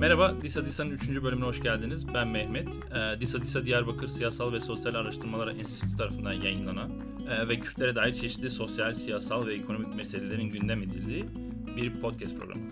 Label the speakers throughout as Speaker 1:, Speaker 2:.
Speaker 1: Merhaba, Disa Disa'nın 3. bölümüne hoş geldiniz. Ben Mehmet. Ee, Disa Disa Diyarbakır Siyasal ve Sosyal Araştırmalar Enstitüsü tarafından yayınlanan e, ve Kürtlere dair çeşitli sosyal, siyasal ve ekonomik meselelerin gündem edildiği bir podcast programı.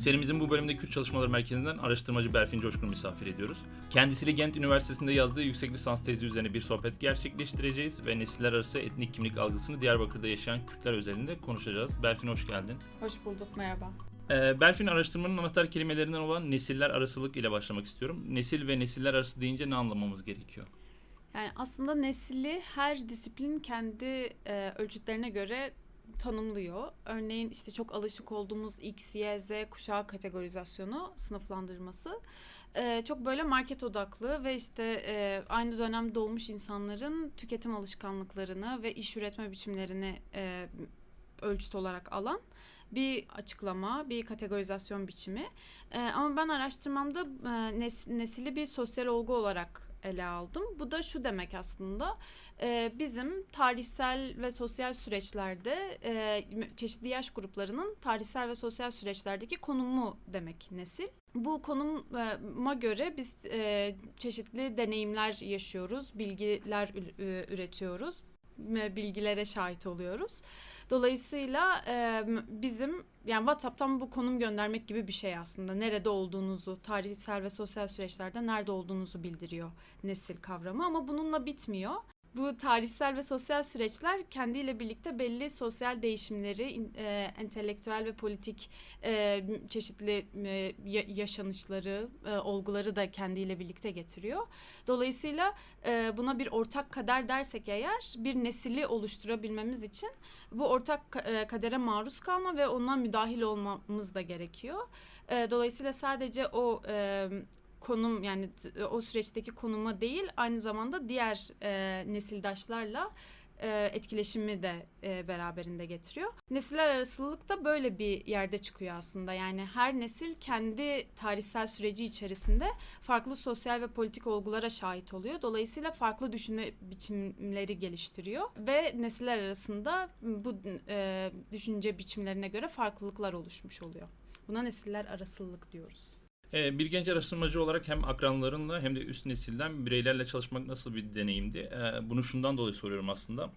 Speaker 1: Serimizin bu bölümde Kürt Çalışmaları Merkezi'nden araştırmacı Berfin Coşkun'u misafir ediyoruz. Kendisiyle Gent Üniversitesi'nde yazdığı yüksek lisans tezi üzerine bir sohbet gerçekleştireceğiz ve nesiller arası etnik kimlik algısını Diyarbakır'da yaşayan Kürtler özelinde konuşacağız. Berfin hoş geldin.
Speaker 2: Hoş bulduk, merhaba.
Speaker 1: Ee, Berfin araştırmanın anahtar kelimelerinden olan nesiller arasılık ile başlamak istiyorum. Nesil ve nesiller arası deyince ne anlamamız gerekiyor?
Speaker 2: Yani aslında nesili her disiplin kendi e, ölçütlerine göre tanımlıyor. Örneğin işte çok alışık olduğumuz X, Y, Z kuşağı kategorizasyonu, sınıflandırması e, çok böyle market odaklı ve işte e, aynı dönem doğmuş insanların tüketim alışkanlıklarını ve iş üretme biçimlerini e, ölçüt olarak alan bir açıklama, bir kategorizasyon biçimi. E, ama ben araştırmamda e, nes- nesili bir sosyal olgu olarak ele aldım. Bu da şu demek aslında e, bizim tarihsel ve sosyal süreçlerde e, çeşitli yaş gruplarının tarihsel ve sosyal süreçlerdeki konumu demek nesil. Bu konuma göre biz e, çeşitli deneyimler yaşıyoruz, bilgiler üretiyoruz, bilgilere şahit oluyoruz. Dolayısıyla e, bizim yani WhatsApp'tan bu konum göndermek gibi bir şey aslında. Nerede olduğunuzu, tarihsel ve sosyal süreçlerde nerede olduğunuzu bildiriyor nesil kavramı ama bununla bitmiyor. Bu tarihsel ve sosyal süreçler kendiyle birlikte belli sosyal değişimleri, e, entelektüel ve politik e, çeşitli e, yaşanışları, e, olguları da kendiyle birlikte getiriyor. Dolayısıyla e, buna bir ortak kader dersek eğer bir nesili oluşturabilmemiz için bu ortak e, kadere maruz kalma ve ondan müdahil olmamız da gerekiyor. E, dolayısıyla sadece o e, konum yani o süreçteki konuma değil aynı zamanda diğer e, nesildaşlarla e, etkileşimi de e, beraberinde getiriyor. Nesiller arasılık da böyle bir yerde çıkıyor aslında. Yani her nesil kendi tarihsel süreci içerisinde farklı sosyal ve politik olgulara şahit oluyor. Dolayısıyla farklı düşünme biçimleri geliştiriyor ve nesiller arasında bu e, düşünce biçimlerine göre farklılıklar oluşmuş oluyor. Buna nesiller arasılık diyoruz.
Speaker 1: Ee, bir genç araştırmacı olarak hem akranlarınla hem de üst nesilden bireylerle çalışmak nasıl bir deneyimdi? Ee, bunu şundan dolayı soruyorum aslında.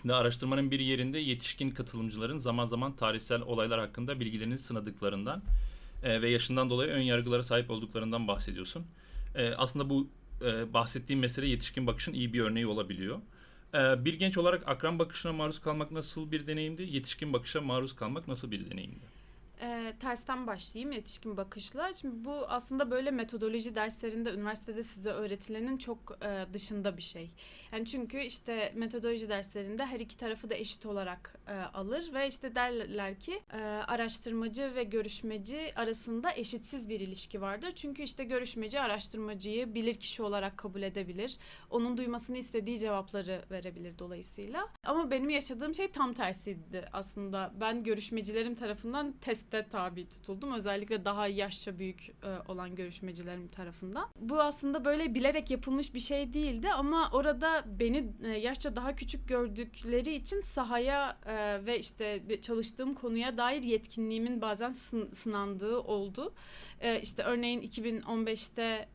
Speaker 1: Şimdi araştırmanın bir yerinde yetişkin katılımcıların zaman zaman tarihsel olaylar hakkında bilgilerini sınadıklarından e, ve yaşından dolayı ön yargılara sahip olduklarından bahsediyorsun. E, aslında bu e, bahsettiğim mesele yetişkin bakışın iyi bir örneği olabiliyor. Bir genç olarak akran bakışına maruz kalmak nasıl bir deneyimdi? Yetişkin bakışa maruz kalmak nasıl bir deneyimdi?
Speaker 2: E, tersten başlayayım yetişkin bakışla. Şimdi bu aslında böyle metodoloji derslerinde üniversitede size öğretilenin çok e, dışında bir şey. Yani çünkü işte metodoloji derslerinde her iki tarafı da eşit olarak e, alır ve işte derler ki e, araştırmacı ve görüşmeci arasında eşitsiz bir ilişki vardır. Çünkü işte görüşmeci araştırmacıyı bilir kişi olarak kabul edebilir. Onun duymasını istediği cevapları verebilir dolayısıyla. Ama benim yaşadığım şey tam tersiydi aslında. Ben görüşmecilerim tarafından teste tabi tutuldum. Özellikle daha yaşça büyük e, olan görüşmecilerim tarafından. Bu aslında böyle bilerek yapılmış bir şey değildi ama orada beni e, yaşça daha küçük gördükleri için sahaya e, ve işte çalıştığım konuya dair yetkinliğimin bazen sınandığı oldu. E, işte örneğin 2015'te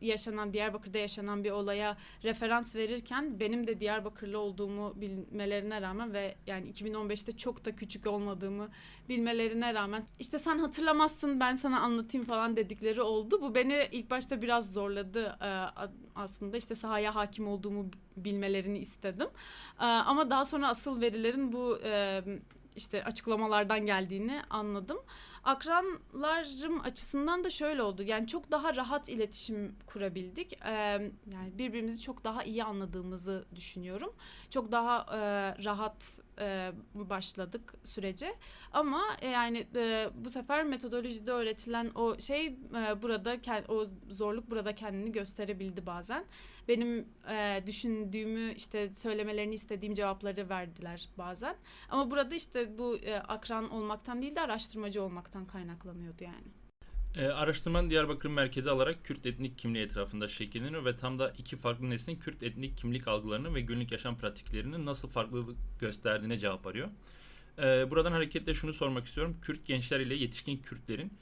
Speaker 2: yaşanan Diyarbakır'da yaşanan bir olaya referans verirken benim de Diyarbakırlı olduğumu bilmelerine rağmen ve yani 2015'te çok da küçük olmadığımı bilmelerine rağmen işte sen hatırlamazsın ben sana anlatayım falan dedikleri oldu. Bu beni ilk başta biraz zorladı aslında işte sahaya hakim olduğumu bilmelerini istedim. Ama daha sonra asıl verilerin bu işte açıklamalardan geldiğini anladım. Akranlarım açısından da şöyle oldu. Yani çok daha rahat iletişim kurabildik. Ee, yani birbirimizi çok daha iyi anladığımızı düşünüyorum. Çok daha e, rahat e, başladık sürece. Ama e, yani e, bu sefer metodolojide öğretilen o şey e, burada o zorluk burada kendini gösterebildi bazen. Benim e, düşündüğümü işte söylemelerini istediğim cevapları verdiler bazen. Ama burada işte bu e, akran olmaktan değil de araştırmacı olmaktan kaynaklanıyordu yani.
Speaker 1: E, araştırmanın Diyarbakır merkezi alarak Kürt etnik kimliği etrafında şekilleniyor ve tam da iki farklı neslin Kürt etnik kimlik algılarını ve günlük yaşam pratiklerinin nasıl farklılık gösterdiğine cevap arıyor. E, buradan hareketle şunu sormak istiyorum. Kürt gençler ile yetişkin Kürtlerin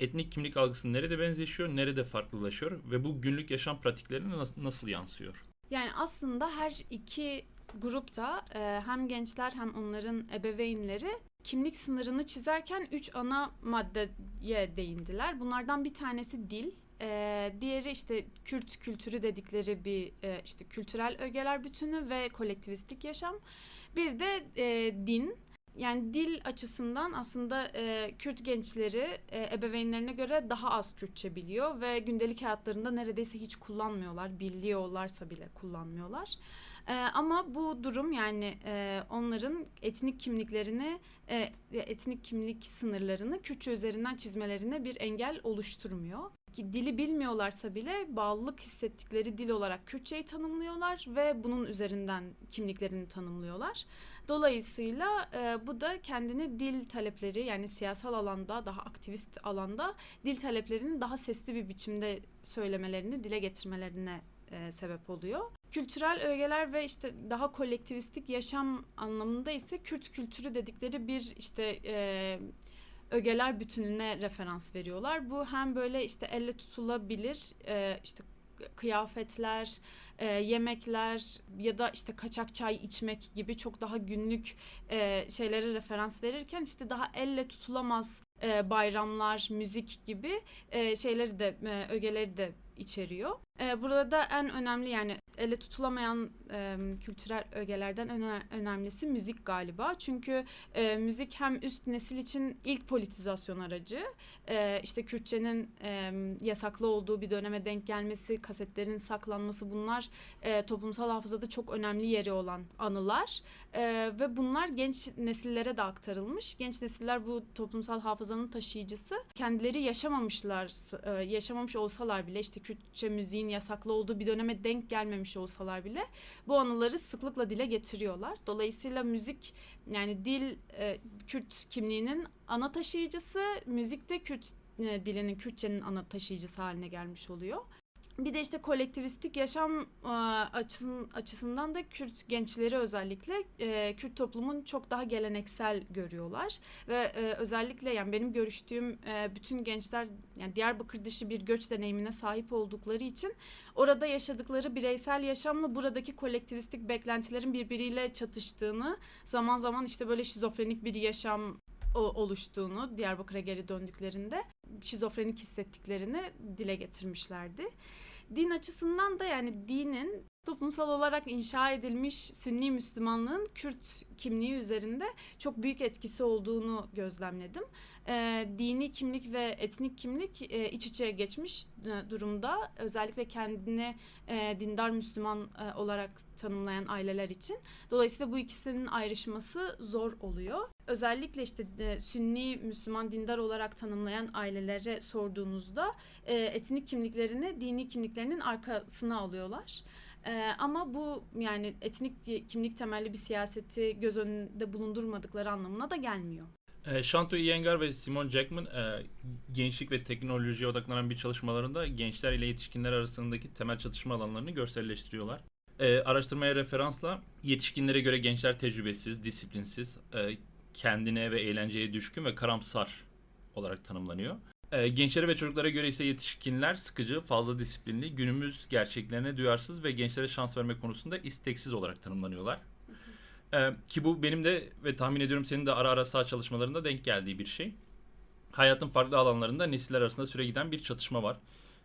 Speaker 1: etnik kimlik algısı nerede benzeşiyor, nerede farklılaşıyor ve bu günlük yaşam pratiklerine nas- nasıl yansıyor?
Speaker 2: Yani aslında her iki grupta e, hem gençler hem onların ebeveynleri kimlik sınırını çizerken üç ana maddeye değindiler. Bunlardan bir tanesi dil, e, diğeri işte Kürt kültürü dedikleri bir e, işte kültürel ögeler bütünü ve kolektivistik yaşam. Bir de e, din. Yani dil açısından aslında e, Kürt gençleri e, ebeveynlerine göre daha az Kürtçe biliyor ve gündelik hayatlarında neredeyse hiç kullanmıyorlar. Biliyorlarsa bile kullanmıyorlar. E, ama bu durum yani e, onların etnik kimliklerini, e, etnik kimlik sınırlarını Kürtçe üzerinden çizmelerine bir engel oluşturmuyor. Ki dili bilmiyorlarsa bile bağlılık hissettikleri dil olarak Kürtçeyi tanımlıyorlar ve bunun üzerinden kimliklerini tanımlıyorlar. Dolayısıyla e, bu da kendini dil talepleri yani siyasal alanda daha aktivist alanda dil taleplerinin daha sesli bir biçimde söylemelerini dile getirmelerine e, sebep oluyor. Kültürel ögeler ve işte daha kolektivistik yaşam anlamında ise Kürt kültürü dedikleri bir işte e, ögeler bütününe referans veriyorlar. Bu hem böyle işte elle tutulabilir e, işte kıyafetler, e, yemekler ya da işte kaçak çay içmek gibi çok daha günlük e, şeylere referans verirken işte daha elle tutulamaz e, bayramlar, müzik gibi e, şeyleri de e, ögeleri de içeriyor. E, burada da en önemli yani elle tutulamayan e, kültürel ögelerden en önemlisi müzik galiba. Çünkü e, müzik hem üst nesil için ilk politizasyon aracı, e, işte Kürtçenin e, yasaklı olduğu bir döneme denk gelmesi, kasetlerin saklanması bunlar e, toplumsal hafızada çok önemli yeri olan anılar e, ve bunlar genç nesillere de aktarılmış. Genç nesiller bu toplumsal hafızanın taşıyıcısı. Kendileri yaşamamışlar, e, yaşamamış olsalar bile işte Kürtçe müziğin yasaklı olduğu bir döneme denk gelmemiş olsalar bile bu anıları sıklıkla dile getiriyorlar. Dolayısıyla müzik yani dil e, Kürt kimliğinin ana taşıyıcısı, müzik de Kürt e, dilinin Kürtçenin ana taşıyıcısı haline gelmiş oluyor. Bir de işte kolektivistik yaşam e, açısın, açısından da Kürt gençleri özellikle e, Kürt toplumun çok daha geleneksel görüyorlar ve e, özellikle yani benim görüştüğüm bütün gençler yani Diyarbakır dışı bir göç deneyimine sahip oldukları için orada yaşadıkları bireysel yaşamla buradaki kolektivistik beklentilerin birbiriyle çatıştığını zaman zaman işte böyle şizofrenik bir yaşam oluştuğunu Diyarbakır'a geri döndüklerinde şizofrenik hissettiklerini dile getirmişlerdi. Din açısından da yani dinin toplumsal olarak inşa edilmiş Sünni Müslümanlığın Kürt kimliği üzerinde çok büyük etkisi olduğunu gözlemledim. E, dini kimlik ve etnik kimlik e, iç içe geçmiş e, durumda. Özellikle kendini e, dindar Müslüman e, olarak tanımlayan aileler için. Dolayısıyla bu ikisinin ayrışması zor oluyor. Özellikle işte e, Sünni Müslüman dindar olarak tanımlayan ailelere sorduğunuzda e, etnik kimliklerini dini kimliklerinin arkasına alıyorlar. Ee, ama bu yani etnik kimlik temelli bir siyaseti göz önünde bulundurmadıkları anlamına da gelmiyor.
Speaker 1: E, Shanto Iyengar ve Simon Jackman e, gençlik ve teknolojiye odaklanan bir çalışmalarında gençler ile yetişkinler arasındaki temel çatışma alanlarını görselleştiriyorlar. E, araştırmaya referansla yetişkinlere göre gençler tecrübesiz, disiplinsiz, e, kendine ve eğlenceye düşkün ve karamsar olarak tanımlanıyor. E, gençlere ve çocuklara göre ise yetişkinler sıkıcı, fazla disiplinli, günümüz gerçeklerine duyarsız ve gençlere şans verme konusunda isteksiz olarak tanımlanıyorlar. E, ki bu benim de ve tahmin ediyorum senin de ara ara sağ çalışmalarında denk geldiği bir şey. Hayatın farklı alanlarında nesiller arasında süre giden bir çatışma var.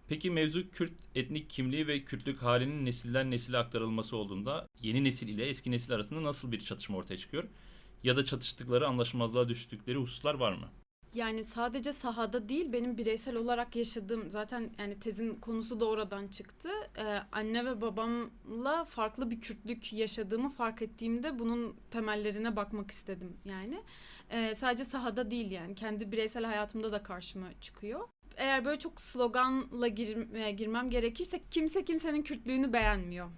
Speaker 1: Peki mevzu Kürt etnik kimliği ve Kürtlük halinin nesilden nesile aktarılması olduğunda yeni nesil ile eski nesil arasında nasıl bir çatışma ortaya çıkıyor? Ya da çatıştıkları, anlaşmazlığa düştükleri hususlar var mı?
Speaker 2: Yani sadece sahada değil benim bireysel olarak yaşadığım zaten yani tezin konusu da oradan çıktı. Ee, anne ve babamla farklı bir Kürtlük yaşadığımı fark ettiğimde bunun temellerine bakmak istedim yani. Ee, sadece sahada değil yani kendi bireysel hayatımda da karşıma çıkıyor. Eğer böyle çok sloganla gir, e, girmem gerekirse kimse kimsenin Kürtlüğünü beğenmiyor.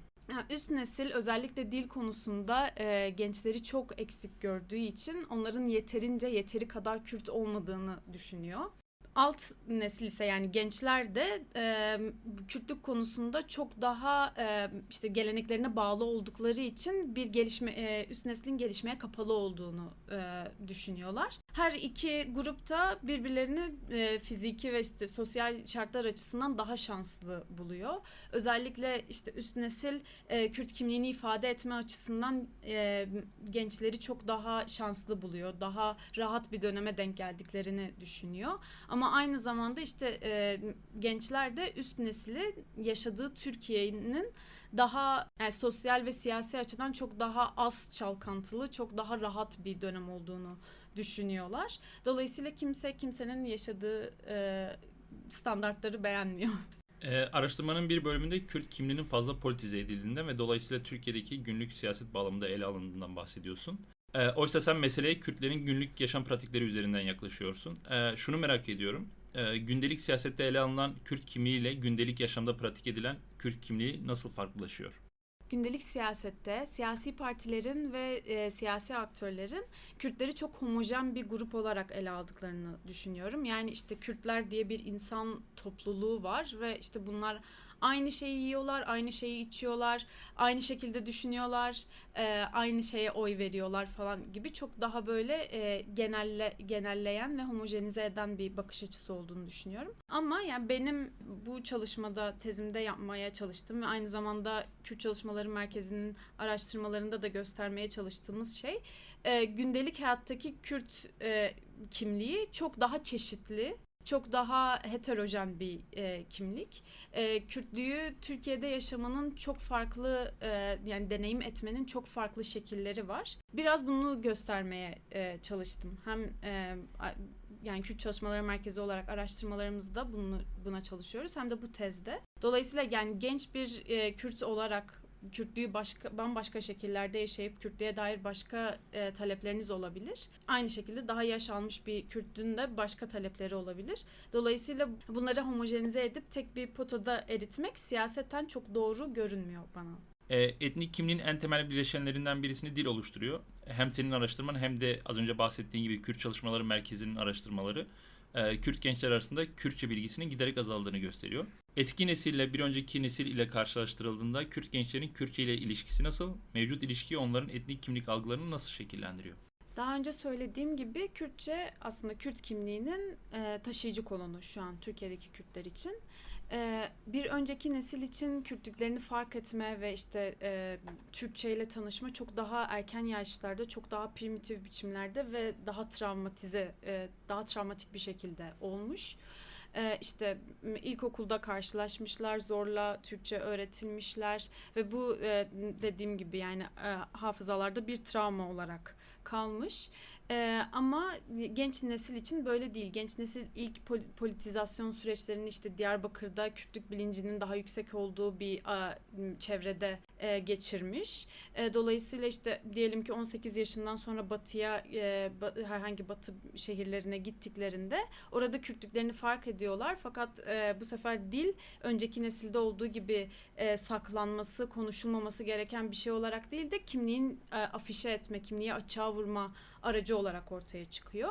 Speaker 2: Üst nesil özellikle dil konusunda e, gençleri çok eksik gördüğü için onların yeterince yeteri kadar Kürt olmadığını düşünüyor. Alt nesil ise yani gençler de e, Kürtlük konusunda çok daha e, işte geleneklerine bağlı oldukları için bir gelişme e, üst neslin gelişmeye kapalı olduğunu e, düşünüyorlar. Her iki grupta birbirlerini e, fiziki ve işte sosyal şartlar açısından daha şanslı buluyor. Özellikle işte üst nesil e, Kürt kimliğini ifade etme açısından e, gençleri çok daha şanslı buluyor. Daha rahat bir döneme denk geldiklerini düşünüyor. Ama aynı zamanda işte e, gençler de üst nesili yaşadığı Türkiye'nin daha yani sosyal ve siyasi açıdan çok daha az çalkantılı, çok daha rahat bir dönem olduğunu düşünüyorlar. Dolayısıyla kimse kimsenin yaşadığı e, standartları beğenmiyor.
Speaker 1: Ee, araştırmanın bir bölümünde Kürt kimliğinin fazla politize edildiğinden ve dolayısıyla Türkiye'deki günlük siyaset bağlamında ele alındığından bahsediyorsun. Ee, oysa sen meseleye Kürtlerin günlük yaşam pratikleri üzerinden yaklaşıyorsun. Ee, şunu merak ediyorum. Ee, gündelik siyasette ele alınan Kürt kimliğiyle gündelik yaşamda pratik edilen Kürt kimliği nasıl farklılaşıyor?
Speaker 2: Gündelik siyasette siyasi partilerin ve e, siyasi aktörlerin Kürtleri çok homojen bir grup olarak ele aldıklarını düşünüyorum. Yani işte Kürtler diye bir insan topluluğu var ve işte bunlar aynı şeyi yiyorlar, aynı şeyi içiyorlar, aynı şekilde düşünüyorlar, e, aynı şeye oy veriyorlar falan gibi çok daha böyle e, genelle genelleyen ve homojenize eden bir bakış açısı olduğunu düşünüyorum. Ama yani benim bu çalışmada tezimde yapmaya çalıştım ve aynı zamanda Kürt Çalışmaları Merkezi'nin araştırmalarında da göstermeye çalıştığımız şey e, gündelik hayattaki Kürt e, kimliği çok daha çeşitli çok daha heterojen bir e, kimlik. E, Kürtlüğü Türkiye'de yaşamanın çok farklı e, yani deneyim etmenin çok farklı şekilleri var. Biraz bunu göstermeye e, çalıştım. Hem e, yani Kürt Çalışmaları Merkezi olarak araştırmalarımızda bunu buna çalışıyoruz hem de bu tezde. Dolayısıyla yani genç bir e, Kürt olarak Kürtlüğü başka bambaşka şekillerde yaşayıp Kürtlüğe dair başka e, talepleriniz olabilir. Aynı şekilde daha yaş almış bir Kürtlüğün de başka talepleri olabilir. Dolayısıyla bunları homojenize edip tek bir potada eritmek siyasetten çok doğru görünmüyor bana.
Speaker 1: E, etnik kimliğin en temel bileşenlerinden birisini dil oluşturuyor. Hem senin araştırman hem de az önce bahsettiğin gibi Kürt Çalışmaları Merkezi'nin araştırmaları e, Kürt gençler arasında Kürtçe bilgisinin giderek azaldığını gösteriyor. Eski nesille bir önceki nesil ile karşılaştırıldığında Kürt gençlerin Kürtçe ile ilişkisi nasıl, mevcut ilişki onların etnik kimlik algılarını nasıl şekillendiriyor?
Speaker 2: Daha önce söylediğim gibi Kürtçe aslında Kürt kimliğinin e, taşıyıcı kolonu şu an Türkiye'deki Kürtler için. E, bir önceki nesil için Kürtlüklerini fark etme ve işte e, Türkçe ile tanışma çok daha erken yaşlarda, çok daha primitif biçimlerde ve daha travmatize, e, daha travmatik bir şekilde olmuş. Ee, işte ilkokulda karşılaşmışlar, zorla Türkçe öğretilmişler ve bu e, dediğim gibi yani e, hafızalarda bir travma olarak kalmış. Ee, ama genç nesil için böyle değil. Genç nesil ilk politizasyon süreçlerini işte Diyarbakır'da Kürtlük bilincinin daha yüksek olduğu bir a, çevrede e, geçirmiş. E, dolayısıyla işte diyelim ki 18 yaşından sonra batıya e, ba, herhangi batı şehirlerine gittiklerinde orada Kürtlüklerini fark ediyorlar. Fakat e, bu sefer dil önceki nesilde olduğu gibi e, saklanması, konuşulmaması gereken bir şey olarak değil de kimliğin e, afişe etme, kimliği açığa vurma aracı olarak ortaya çıkıyor.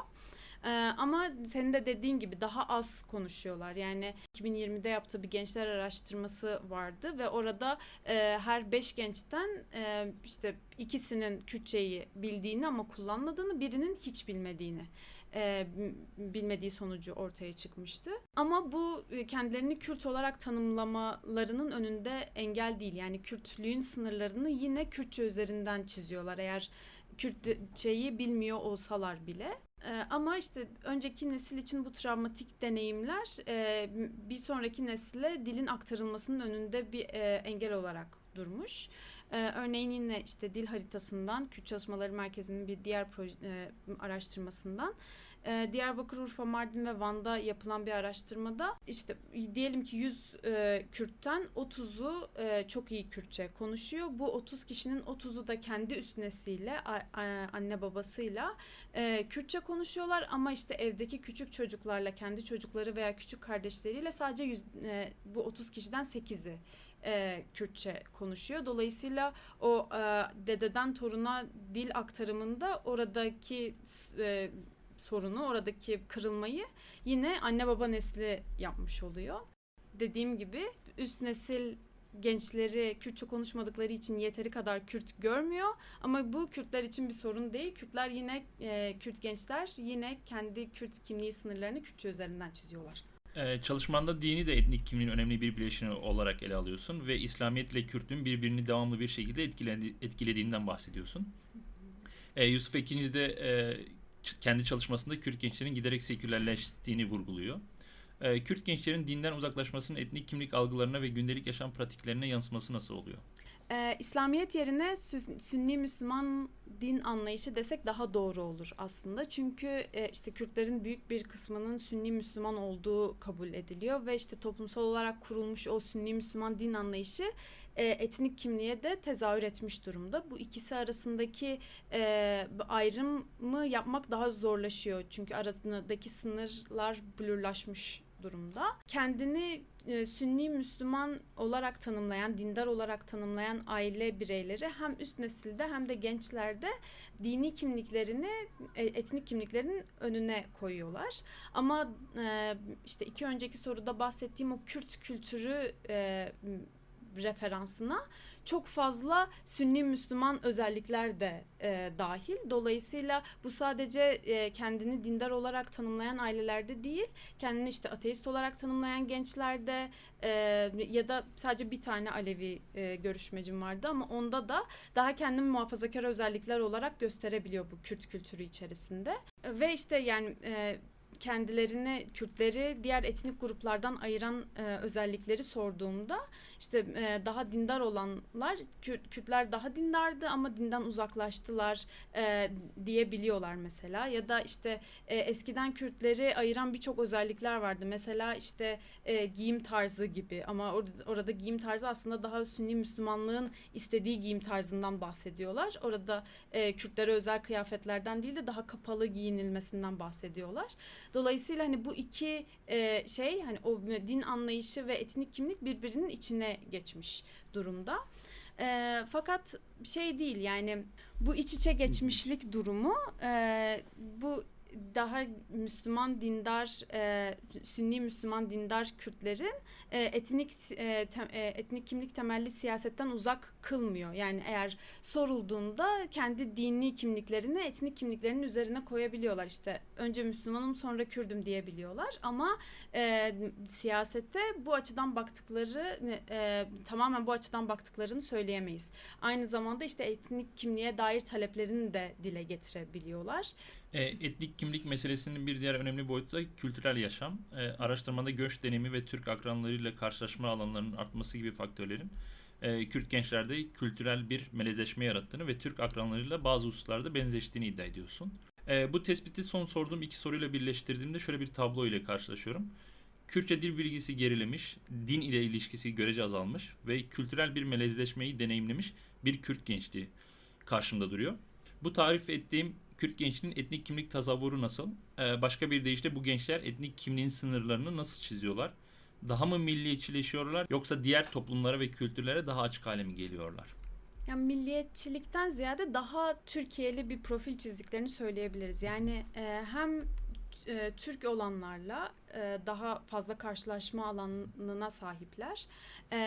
Speaker 2: Ee, ama senin de dediğin gibi daha az konuşuyorlar. Yani 2020'de yaptığı bir gençler araştırması vardı ve orada e, her beş gençten e, işte ikisinin Kürtçeyi bildiğini ama kullanmadığını, birinin hiç bilmediğini e, bilmediği sonucu ortaya çıkmıştı. Ama bu e, kendilerini Kürt olarak tanımlamalarının önünde engel değil. Yani Kürtlüğün sınırlarını yine Kürtçe üzerinden çiziyorlar. Eğer Kürtçeyi bilmiyor olsalar bile. Ee, ama işte önceki nesil için bu travmatik deneyimler e, bir sonraki nesile dilin aktarılmasının önünde bir e, engel olarak durmuş. Ee, örneğin yine işte dil haritasından Kürt Çalışmaları Merkezi'nin bir diğer proje, e, araştırmasından e, Diyarbakır, Urfa, Mardin ve Van'da yapılan bir araştırmada işte diyelim ki 100 e, Kürt'ten 30'u e, çok iyi Kürtçe konuşuyor. Bu 30 kişinin 30'u da kendi üst nesliyle anne babasıyla e, Kürtçe konuşuyorlar ama işte evdeki küçük çocuklarla kendi çocukları veya küçük kardeşleriyle sadece 100, e, bu 30 kişiden 8'i e, Kürtçe konuşuyor. Dolayısıyla o e, dededen toruna dil aktarımında oradaki e, sorunu, oradaki kırılmayı yine anne baba nesli yapmış oluyor. Dediğim gibi üst nesil gençleri Kürtçe konuşmadıkları için yeteri kadar Kürt görmüyor. Ama bu Kürtler için bir sorun değil. Kürtler yine e, Kürt gençler yine kendi Kürt kimliği sınırlarını Kürtçe üzerinden çiziyorlar.
Speaker 1: Ee, çalışmanda dini de etnik kimliğin önemli bir bileşeni olarak ele alıyorsun ve İslamiyet ile Kürt'ün birbirini devamlı bir şekilde etkiledi- etkilediğinden bahsediyorsun. Ee, Yusuf Ekinci de e, ç- kendi çalışmasında Kürt gençlerin giderek sekülerleştiğini vurguluyor. Ee, Kürt gençlerin dinden uzaklaşmasının etnik kimlik algılarına ve gündelik yaşam pratiklerine yansıması nasıl oluyor?
Speaker 2: Ee, İslamiyet yerine Sü- Sünni Müslüman din anlayışı desek daha doğru olur aslında. Çünkü e, işte Kürtlerin büyük bir kısmının Sünni Müslüman olduğu kabul ediliyor ve işte toplumsal olarak kurulmuş o Sünni Müslüman din anlayışı e, etnik kimliğe de tezahür etmiş durumda. Bu ikisi arasındaki e, ayrımı yapmak daha zorlaşıyor. Çünkü aradaki sınırlar blurlaşmış durumda. Kendini e, Sünni Müslüman olarak tanımlayan, dindar olarak tanımlayan aile bireyleri hem üst nesilde hem de gençlerde dini kimliklerini, e, etnik kimliklerin önüne koyuyorlar. Ama e, işte iki önceki soruda bahsettiğim o Kürt kültürü e, referansına çok fazla Sünni Müslüman özellikler de e, dahil. Dolayısıyla bu sadece e, kendini dindar olarak tanımlayan ailelerde değil, kendini işte ateist olarak tanımlayan gençlerde e, ya da sadece bir tane Alevi e, görüşmecim vardı ama onda da daha kendini muhafazakar özellikler olarak gösterebiliyor bu Kürt kültürü içerisinde. Ve işte yani e, kendilerini Kürtleri diğer etnik gruplardan ayıran e, özellikleri sorduğumda işte e, daha dindar olanlar Kürt, Kürtler daha dindardı ama dinden uzaklaştılar e, diyebiliyorlar mesela. Ya da işte e, eskiden Kürtleri ayıran birçok özellikler vardı. Mesela işte e, giyim tarzı gibi. Ama orada, orada giyim tarzı aslında daha Sünni Müslümanlığın istediği giyim tarzından bahsediyorlar. Orada e, Kürtlere özel kıyafetlerden değil de daha kapalı giyinilmesinden bahsediyorlar. Dolayısıyla hani bu iki e, şey hani o din anlayışı ve etnik kimlik birbirinin içine geçmiş durumda. E, fakat şey değil yani bu iç içe geçmişlik durumu e, bu daha Müslüman dindar e, Sünni Müslüman dindar Kürtlerin e, etnik e, te- e, etnik kimlik temelli siyasetten uzak kılmıyor. Yani eğer sorulduğunda kendi dini kimliklerini etnik kimliklerinin üzerine koyabiliyorlar. İşte önce Müslümanım sonra Kürdüm diyebiliyorlar ama e, siyasette bu açıdan baktıkları e, tamamen bu açıdan baktıklarını söyleyemeyiz. Aynı zamanda işte etnik kimliğe dair taleplerini de dile getirebiliyorlar.
Speaker 1: E, etnik kimlik meselesinin bir diğer önemli boyutu da kültürel yaşam. E, araştırmada göç deneyimi ve Türk akranlarıyla karşılaşma alanlarının artması gibi faktörlerin e, Kürt gençlerde kültürel bir melezleşme yarattığını ve Türk akranlarıyla bazı hususlarda benzeştiğini iddia ediyorsun. E, bu tespiti son sorduğum iki soruyla birleştirdiğimde şöyle bir tablo ile karşılaşıyorum. Kürtçe dil bilgisi gerilemiş, din ile ilişkisi görece azalmış ve kültürel bir melezleşmeyi deneyimlemiş bir Kürt gençliği karşımda duruyor. Bu tarif ettiğim Kürt gençliğinin etnik kimlik tasavvuru nasıl? Ee, başka bir deyişle bu gençler etnik kimliğin sınırlarını nasıl çiziyorlar? Daha mı milliyetçileşiyorlar yoksa diğer toplumlara ve kültürlere daha açık hale mi geliyorlar?
Speaker 2: Yani milliyetçilikten ziyade daha Türkiye'li bir profil çizdiklerini söyleyebiliriz. Yani e, hem e, Türk olanlarla e, daha fazla karşılaşma alanına sahipler. E,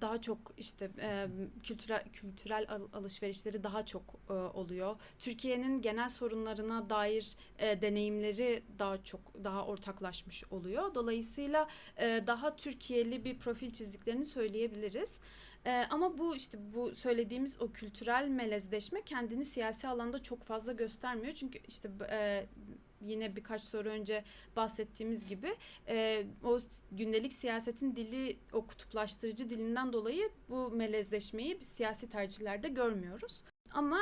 Speaker 2: daha çok işte e, kültürel kültürel al- alışverişleri daha çok e, oluyor. Türkiye'nin genel sorunlarına dair e, deneyimleri daha çok daha ortaklaşmış oluyor. Dolayısıyla e, daha Türkiye'li bir profil çizdiklerini söyleyebiliriz. Ee, ama bu işte bu söylediğimiz o kültürel melezleşme kendini siyasi alanda çok fazla göstermiyor. Çünkü işte e, yine birkaç soru önce bahsettiğimiz gibi e, o gündelik siyasetin dili o kutuplaştırıcı dilinden dolayı bu melezleşmeyi biz siyasi tercihlerde görmüyoruz. Ama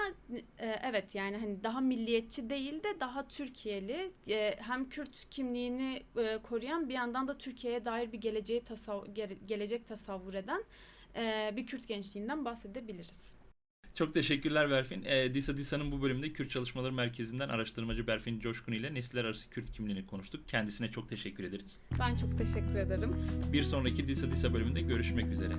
Speaker 2: e, evet yani hani daha milliyetçi değil de daha Türkiye'li e, hem Kürt kimliğini e, koruyan bir yandan da Türkiye'ye dair bir geleceği tasav- gelecek tasavvur eden e, bir Kürt gençliğinden bahsedebiliriz.
Speaker 1: Çok teşekkürler Berfin. Ee, Disa Disa'nın bu bölümde Kürt Çalışmaları Merkezi'nden araştırmacı Berfin Coşkun ile nesiller arası Kürt kimliğini konuştuk. Kendisine çok teşekkür ederiz.
Speaker 2: Ben çok teşekkür ederim.
Speaker 1: Bir sonraki Disa Disa bölümünde görüşmek üzere.